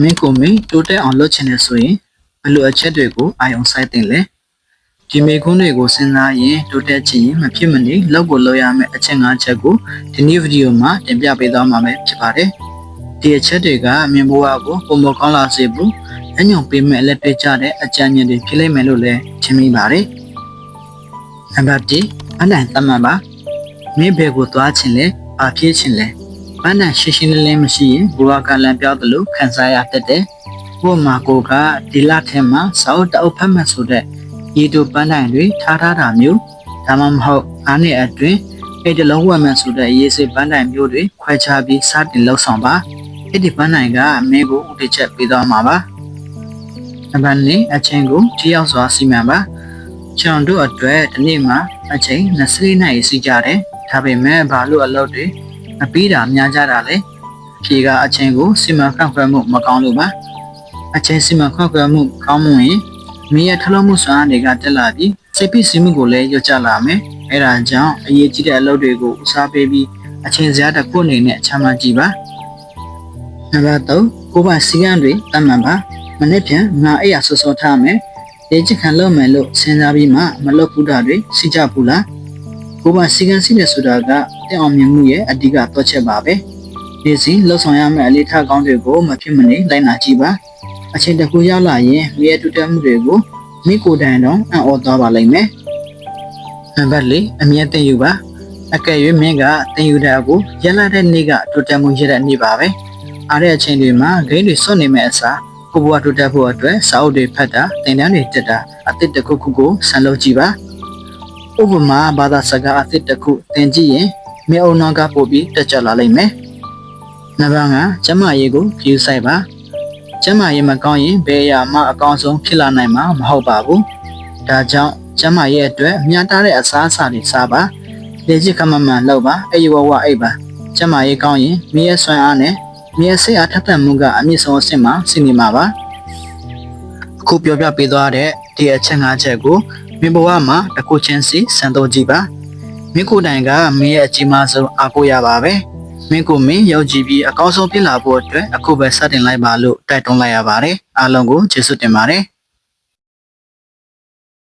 မင်းကိုမင်းတိုးတက်အောင်လုပ်ချင်တယ်ဆိုရင်ဘယ်လိုအချက်တွေကိုအာရုံစိုက်တင်လဲဒီမေခွန်းတွေကိုစဉ်းစားရင်တိုးတက်ချင်ရင်မဖြစ်မနေလုပ်ကိုလုပ်ရမယ့်အချက်၅ချက်ကိုဒီနေ့ဗီဒီယိုမှာတင်ပြပေးသွားမှာပဲဖြစ်ပါတယ်ဒီအချက်တွေကမြင်ဘဝကိုပုံမကောင်းလာစေဘူးအညုံပေးမဲ့လက်တွေ့ကြတဲ့အကြံဉာဏ်တွေဖြစ်လိမ့်မယ်လို့လည်းထင်မိပါတယ်နံပါတ်1အနံ့တမန်ပါမင်းဘယ်ကိုသွားချင်လဲဘာဖြစ်ချင်လဲ ပန်းတန်ရှင်းရှင်းလင်းလင်းမရှိရင်ဘဝကလန်ပြောက်တယ်လို့ခံစားရတတ်တယ်။ဘုမာကိုကဒီလထဲမှာစောက်တအုပ်ဖတ်မှတ်ဆိုတဲ့ရေတူပန်းတိုင်တွေထားထားတာမျိုးဒါမှမဟုတ်အားနဲ့အတွင်းအဲ့ဒီလုံးဝမှန်ဆိုတဲ့ရေစစ်ပန်းတိုင်မျိုးတွေခွဲခြားပြီးစတင်လှုပ်ဆောင်ပါ။အဲ့ဒီပန်းတိုင်ကမင်းကိုဥတည်ချက်ပေးသွားမှာပါ။နံပါတ်2အချိန်ကိုထိရောက်စွာစီမံပါ။ကျွန်တော်တို့အတွက်ဒီနေ့မှာအချိန်24နာရီစီကြတယ်။ဒါပေမဲ့ဘာလို့အလုပ်တွေ မပြီးတာများကြတာလဲဖြေကအချိန်ကိုစီမံခန့်ခွဲမှုမကောင်းလို့ပါအချိန်စီမံခန့်ခွဲမှုကောင်းမှုရင်မင်းရဲ့ထလုံးမှုစွမ်းတွေကတက်လာပြီးစိတ်ပိစီမှုကိုလည်းရွတ်ကြလာမယ်အဲဒါကြောင့်အရေးကြီးတဲ့အလုပ်တွေကိုဦးစားပေးပြီးအချိန်စရာတစ်ခုအနေနဲ့ချမှတ်ကြည့်ပါနံပါတ်3ကိုယ်ပိုင်စီကံတွေတတ်မှန်ပါမနေ့ပြန်ငါအဲ့ရဆော့ဆော့ထားမယ်လေ့ကျင့်ခံလုပ်မယ်လို့စဉ်းစားပြီးမှမလုပ်ဘူးတာတွေစီကြဘူးလားကိုယ်ပါစီကံစီနေဆိုတာက တဲ့အောင်မြင်မှုရဲ့အဓိကတော့ချက်ပါပဲဒီစီလှုပ်ဆောင်ရမယ့်အလေးထားကောင်းတွေကိုမဖြစ်မနေလိုက်နာကြည့်ပါအချိန်တစ်ခုရောက်လာရင်မိရဲ့တူတက်မှုတွေကိုမိကိုယ်တိုင်တော့အံ့ဩသွားပါလိမ့်မယ်နံပါတ်၄အမြဲတည်ယူပါအကယ်၍မင်းကတင်ယူတဲ့အကိုရလာတဲ့နေ့ကတူတက်မှုရတဲ့နေ့ပါပဲအားတဲ့အချိန်တွေမှာဂိမ်းတွေစွန့်နေမဲ့အစားကိုဘွားတူတက်ဖို့အတွက်စာအုပ်တွေဖတ်တာတင်တန်းတွေတက်တာအသစ်တစ်ခုခုကိုဆန်လုပ်ကြည့်ပါဥပမာဘာသာစကားအသစ်တစ်ခုသင်ကြည့်ရင် မြေအုံနောက်ကပို့ပြီးတက်ကြလာလိမ့်မယ်။နံပါတ်5ကျမရေးကိုဖြူဆိုင်ပါ။ကျမရေးမကောင်းရင်ဘယ်အရာမှအကောင်းဆုံးဖြစ်လာနိုင်မှာမဟုတ်ပါဘူး။ဒါကြောင့်ကျမရေးအတွက်မြတ်တာတဲ့အစားအစာတွေစားပါ။လေ့ကျင့်ခမမှန်လုပ်ပါအဲ့ဒီဝဝအိပ်ပါ။ကျမရေးကောင်းရင်မြေရဲ့ဆွမ်းအားနဲ့မြေရဲ့စိတ်အားထက်သန်မှုကအမြင့်ဆုံးအဆင့်မှာရှိနေမှာပါ။အခုပြောပြပေးသွားတဲ့ဒီအချက်၅ချက်ကိုမင်းဘဝမှာတစ်ခုချင်းစီစံတော့ကြည့်ပါ မင်းကိုယ်တိုင်ကမင်းရဲ့အကြီးမားဆုံးအားကိုးရပါပဲမင်းကိုမင်းယုံကြည်ပြီးအကောင်းဆုံးဖြစ်လာဖို့အတွက်အခုပဲစတင်လိုက်ပါလို့တိုက်တွန်းလိုက်ရပါတယ်အားလုံးကိုကျေးဇူးတင်ပါတယ်